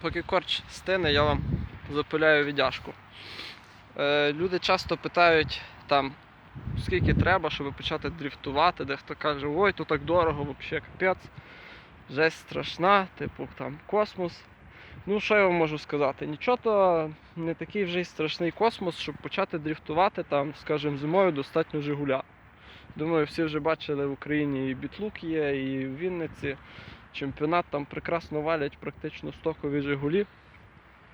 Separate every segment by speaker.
Speaker 1: Поки корч стине, я вам запиляю віддяжку. Е, люди часто питають там, скільки треба, щоб почати дрифтувати. Дехто каже, ой, то так дорого, взагалі капець. Жесть страшна, типу там космос. Ну, що я вам можу сказати? Нічого то не такий вже й страшний космос, щоб почати дрифтувати там, скажімо, зимою достатньо Жигуля. Думаю, всі вже бачили в Україні і Бітлук є, і в Вінниці. Чемпіонат там прекрасно валять практично стокові Жигулі.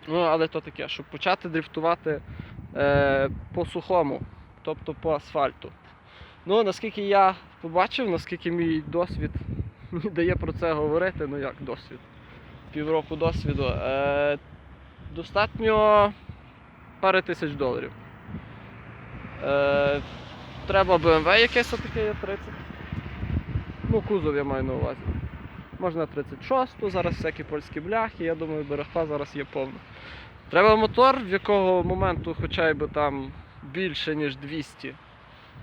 Speaker 1: Ну, але то таке, щоб почати дрифтувати е, по сухому, тобто по асфальту. Ну, наскільки я побачив, наскільки мій досвід дає про це говорити, ну як досвід, півроку досвіду, е, достатньо пари тисяч доларів. Е, треба BMW якесь отаке є 30. Ну, кузов я маю на увазі. Можна 36-ту, зараз всякі польські бляхи, я думаю, берегла зараз є повно. Треба мотор, в якого моменту хоча б там більше, ніж 200.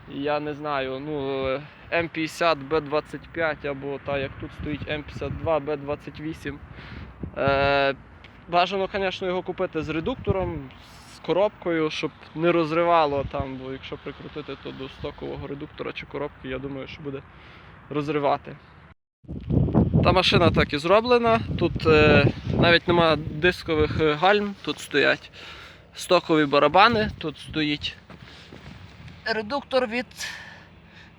Speaker 1: Я не знаю, ну М50 Б25 або та, як тут стоїть М52 Б28. Е, бажано, звісно, його купити з редуктором, з коробкою, щоб не розривало там, бо якщо прикрутити, то до стокового редуктора чи коробки, я думаю, що буде розривати. Та машина так і зроблена. Тут е, навіть нема дискових е, гальм, тут стоять стокові барабани, тут стоїть редуктор від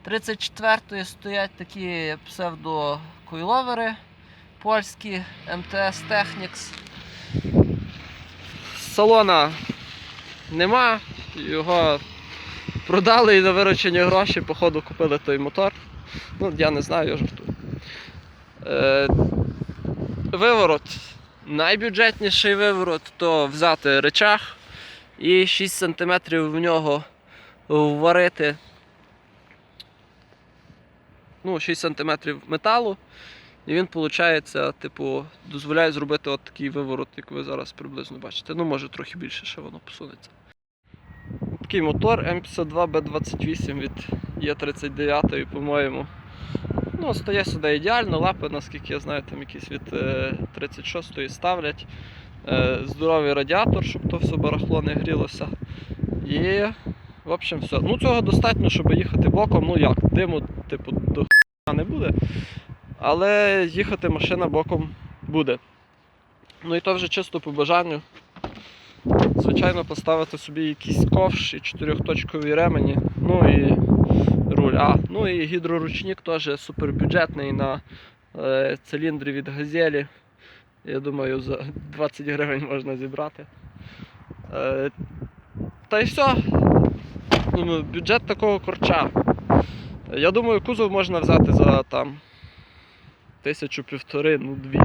Speaker 1: 34-ї стоять такі псевдокойловери польські МТС Technics. Салона нема, його продали і на виручені гроші, походу купили той мотор. Ну, я не знаю, я жартую. Е, виворот. Найбюджетніший виворот то взяти речах і 6 см в нього вварити. Ну, 6 см металу. І він, виходить, типу, дозволяє зробити от такий виворот, як ви зараз приблизно бачите. Ну, може трохи більше ще воно посунеться. Такий мотор М52B28 від Е39, по-моєму. Ну, стає сюди ідеально, лапи, наскільки я знаю, там якісь від е, 36-ї ставлять. Е, здоровий радіатор, щоб то все барахло не грілося. І, в общем, все. Ну, цього достатньо, щоб їхати боком. Ну як, диму, типу, до х**а не буде. Але їхати машина боком буде. Ну і то вже чисто по бажанню. Звичайно, поставити собі якийсь ковш і чотирьохточкові ремені. Ну і руль. А, ну і гідроручник теж супербюджетний на е, циліндрі від газелі. Я думаю, за 20 гривень можна зібрати. Е, та й все. Ну, бюджет такого корча. Я думаю, кузов можна взяти за там тисячу півтори, ну дві.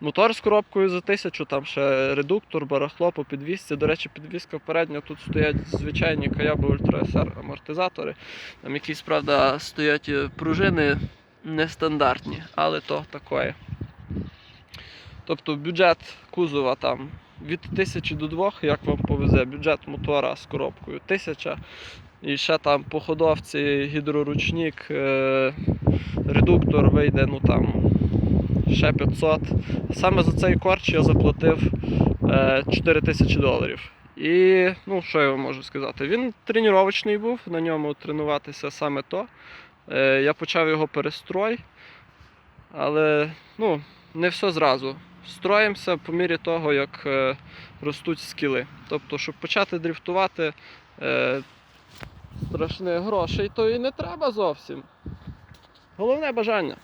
Speaker 1: Мотор з коробкою за тисячу, там ще редуктор, барахло по підвісці. До речі, підвіска передня, тут стоять звичайні Каяби Ультра SR амортизатори. Там якісь, правда, стоять е, пружини нестандартні, але то таке. Тобто бюджет кузова там від 1000 до 2, як вам повезе, бюджет мотора з коробкою 1000. І ще там по ходовці гідроручник, е, редуктор вийде, ну там ще 500. Саме за цей корч я заплатив е, 4 тисячі доларів. І ну, що я вам можу сказати? Він тренувачний був, на ньому тренуватися саме то. Е, я почав його перестрой, але ну, не все зразу. Строїмося по мірі того, як е, ростуть скіли. Тобто, щоб почати дрифтувати, е, страшних грошей, то і не треба зовсім. Головне бажання.